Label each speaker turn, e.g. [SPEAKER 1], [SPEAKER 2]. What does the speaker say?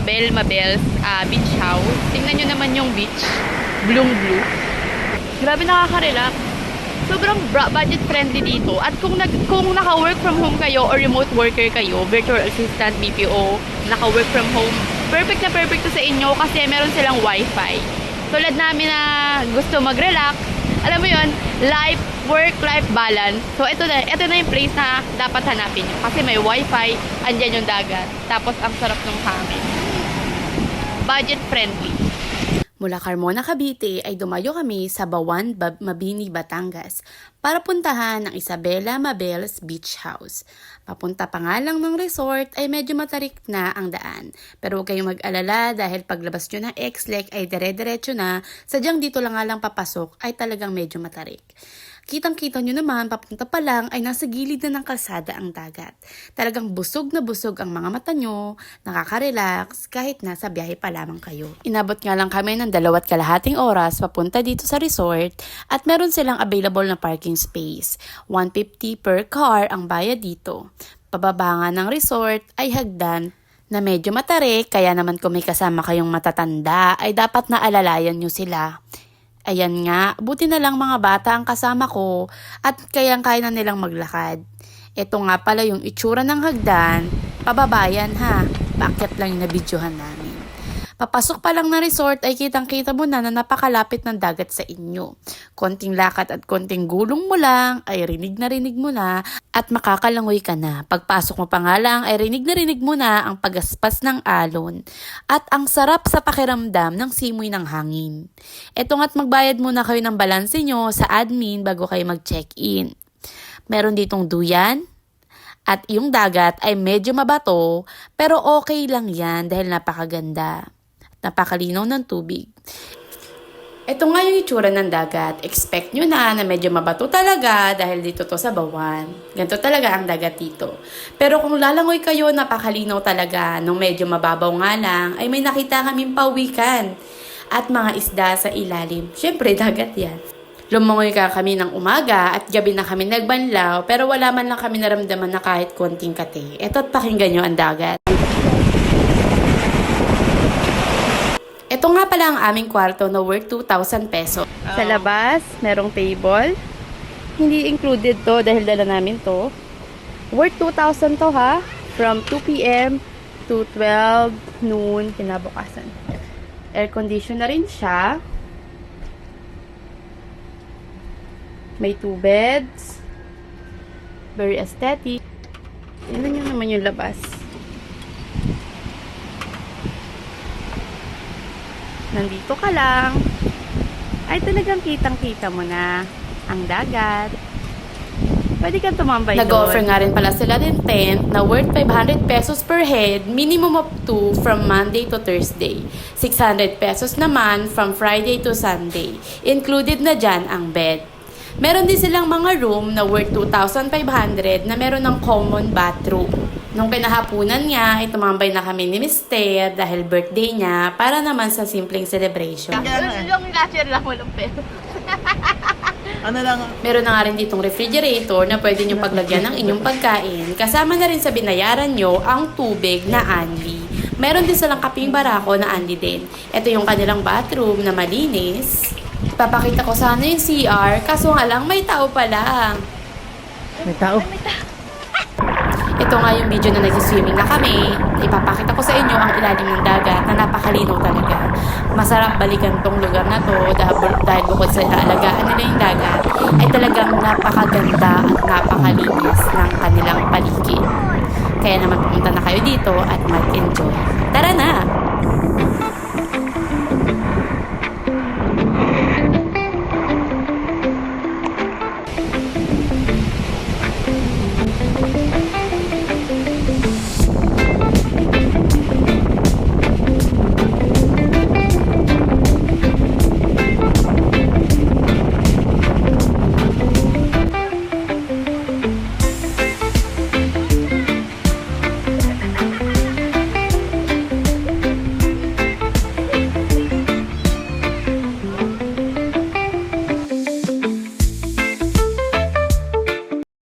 [SPEAKER 1] Isabel Mabel's ah, Beach House. Tingnan nyo naman yung beach. Blue blue. Grabe nakaka-relax. Sobrang bra- budget friendly dito. At kung nag kung naka-work from home kayo or remote worker kayo, virtual assistant, BPO, naka-work from home, perfect na perfect to sa inyo kasi meron silang wifi. Tulad namin na gusto mag-relax, alam mo yon life, work-life balance. So, ito na, ito na yung place na dapat hanapin nyo. Kasi may wifi, andyan yung dagat. Tapos, ang sarap ng hangin. Budget friendly.
[SPEAKER 2] Mula Carmona, Cavite ay dumayo kami sa Bawan, Bab- Mabini, Batangas para puntahan ang Isabela Mabel's Beach House. Papunta pa nga lang ng resort ay medyo matarik na ang daan. Pero huwag kayong mag-alala dahil paglabas nyo ng X-Lek ay dire-diretso na, sadyang dito lang nga lang papasok ay talagang medyo matarik. Kitang-kita nyo naman, papunta pa lang ay nasa gilid na ng kalsada ang dagat. Talagang busog na busog ang mga mata nyo, nakaka-relax kahit nasa biyahe pa lamang kayo. Inabot nga lang kami ng dalawat kalahating oras papunta dito sa resort at meron silang available na parking space. 150 per car ang bayad dito. Pababa nga ng resort ay hagdan na medyo matarik, kaya naman kung may kasama kayong matatanda, ay dapat na alalayan nyo sila. Ayan nga, buti na lang mga bata ang kasama ko at kayang kaya na nilang maglakad. Ito nga pala yung itsura ng hagdan, pababayan ha, bakit lang yung nabidyohan namin. Papasok pa lang na resort ay kitang-kita mo na na napakalapit ng dagat sa inyo. Konting lakad at konting gulong mo lang ay rinig na rinig mo na at makakalangoy ka na. Pagpasok mo pa nga lang ay rinig na rinig mo na ang pagaspas ng alon at ang sarap sa pakiramdam ng simoy ng hangin. Eto nga't magbayad muna kayo ng balanse nyo sa admin bago kayo mag-check-in. Meron ditong duyan, at yung dagat ay medyo mabato, pero okay lang yan dahil napakaganda. Napakalinaw ng tubig. Ito nga yung itsura ng dagat. Expect nyo na na medyo mabato talaga dahil dito to sa Bawan. Ganito talaga ang dagat dito. Pero kung lalangoy kayo, napakalinaw talaga. Nung medyo mababaw nga lang, ay may nakita kaming pawikan at mga isda sa ilalim. Siyempre, dagat yan. Lumangoy ka kami ng umaga at gabi na kami nagbanlaw pero wala man lang kami naramdaman na kahit konting kate. Eto't pakinggan nyo ang dagat. Ito nga pala ang aming kwarto na worth 2,000 peso.
[SPEAKER 1] Sa labas, merong table. Hindi included to dahil dala namin to. Worth 2,000 to ha. From 2 p.m. to 12 noon kinabukasan. Air condition na rin siya. May two beds. Very aesthetic. Tingnan nyo naman yung labas. Nandito ka lang. Ay talagang kitang-kita mo na ang dagat. Pwede kang tumambay
[SPEAKER 2] Nag-offer
[SPEAKER 1] doon.
[SPEAKER 2] nga rin pala sila din tent na worth 500 pesos per head, minimum of 2 from Monday to Thursday. 600 pesos naman from Friday to Sunday. Included na dyan ang bed. Meron din silang mga room na worth 2,500 na meron ng common bathroom. Nung kinahapunan nga, ay tumambay na kami ni Mister dahil birthday niya para naman sa simpleng celebration.
[SPEAKER 1] Yung lasher lang walang pera.
[SPEAKER 3] Ano lang,
[SPEAKER 2] Meron na nga rin ditong refrigerator na pwede nyo paglagyan ng inyong pagkain. Kasama na rin sa binayaran nyo ang tubig na Anli. Meron din silang kaping barako na Anli din. Ito yung kanilang bathroom na malinis. Papakita ko sana yung CR, kaso nga lang may tao pa lang.
[SPEAKER 3] may tao.
[SPEAKER 2] Ito nga yung video na nag-swimming na kami. Ipapakita ko sa inyo ang ilalim ng dagat na napakalinaw talaga. Masarap balikan tong lugar na to dahil, dahil bukod sa alagaan nila yung dagat, ay talagang napakaganda at napakalinis ng kanilang paligid. Kaya naman pumunta na kayo dito at mag-enjoy. Tara na!